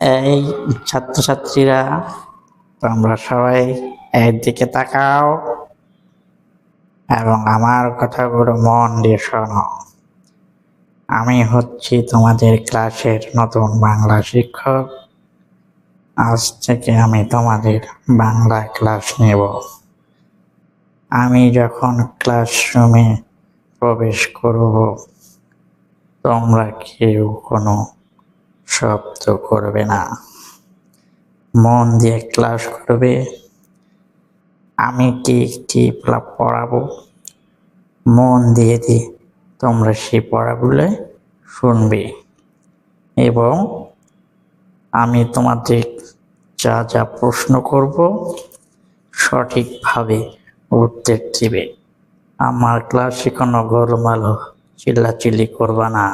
এই ছাত্রছাত্রীরা, তোমরা সবাই একদিকে তাকাও এবং আমার কথাগুলো মন দিয়ে শোনো। আমি হচ্ছি তোমাদের ক্লাসের নতুন বাংলা শিক্ষক। আজ থেকে আমি তোমাদের বাংলা ক্লাস নেব। আমি যখন ক্লাসরুমে প্রবেশ করব, তোমরা কেউ কোনো শব্দ করবে না। মন দিয়ে ক্লাস করবে। আমি কি কি পড়াবো? মন দিয়ে দিয়ে তোমরা সেই পড়াগুলো শুনবে। এবং আমি তোমাদের যা যা প্রশ্ন করব, সঠিকভাবে উত্তর দিবে। আমার ক্লাসে কোনো গোলমাল, চিল্লাচিল্লি করবা না।